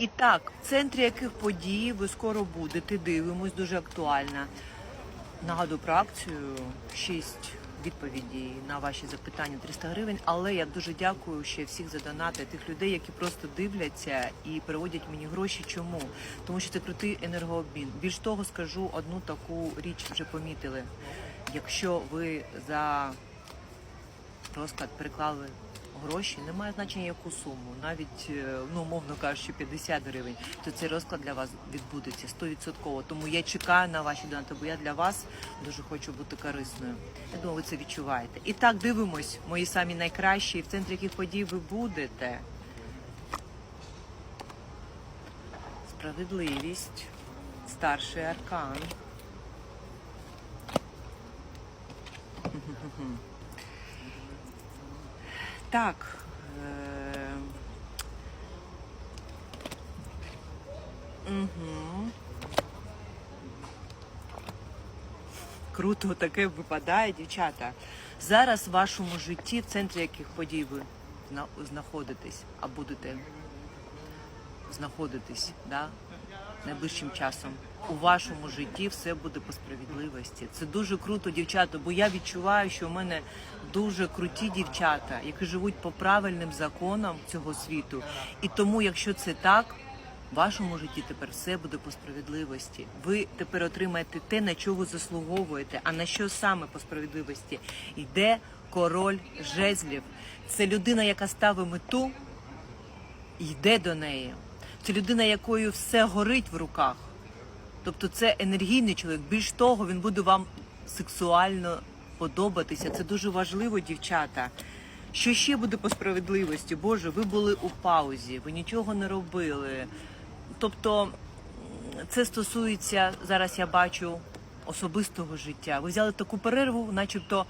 І так, в центрі яких подій ви скоро будете, дивимось, дуже актуальна. Нагадую про акцію 6 відповідей на ваші запитання 300 гривень. Але я дуже дякую ще всіх за донати, тих людей, які просто дивляться і переводять мені гроші. Чому? Тому що це крутий енергообмін. Більш того, скажу одну таку річ вже помітили. Якщо ви за розклад переклали гроші, немає значення яку суму, навіть е, ну умовно кажучи, 50 гривень, то цей розклад для вас відбудеться 100%. Тому я чекаю на ваші донати, бо я для вас дуже хочу бути корисною. Я думаю, ви це відчуваєте. І так дивимось, мої самі найкращі, в центрі яких подій ви будете. Справедливість, старший аркан. Так. Угу. Круто таке випадає, дівчата. Зараз в вашому житті, в центрі яких подій ви знаходитесь, а будете знаходитись, да? найближчим часом. У вашому житті все буде по справедливості. Це дуже круто, дівчата, бо я відчуваю, що у мене дуже круті дівчата, які живуть по правильним законам цього світу. І тому, якщо це так, в вашому житті тепер все буде по справедливості. Ви тепер отримаєте те, на ви заслуговуєте. А на що саме по справедливості йде король жезлів. Це людина, яка ставить мету йде до неї. Це людина, якою все горить в руках. Тобто це енергійний чоловік. Більш того, він буде вам сексуально подобатися. Це дуже важливо, дівчата. Що ще буде по справедливості? Боже, ви були у паузі, ви нічого не робили. Тобто, це стосується зараз. Я бачу особистого життя. Ви взяли таку перерву, начебто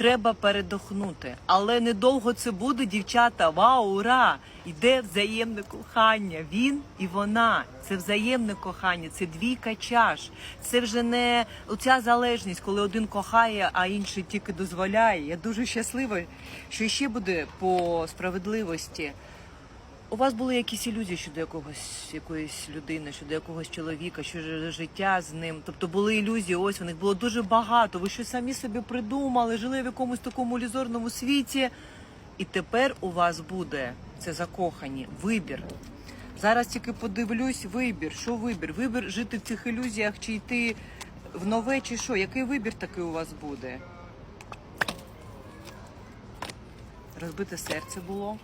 треба передохнути. Але недовго це буде, дівчата. Вау, ура! Йде взаємне кохання. Він і вона. Це взаємне кохання, це двійка чаш. Це вже не оця залежність, коли один кохає, а інший тільки дозволяє. Я дуже щаслива, що ще буде по справедливості. У вас були якісь ілюзії щодо якогось якоїсь людини, щодо якогось чоловіка, щодо життя з ним. Тобто були ілюзії, ось них було дуже багато. Ви щось самі собі придумали, жили в якомусь такому ілюзорному світі. І тепер у вас буде це закохані вибір. Зараз тільки подивлюсь, вибір. Що вибір? Вибір жити в цих ілюзіях чи йти в нове, чи що? Який вибір такий у вас буде? Розбите серце було.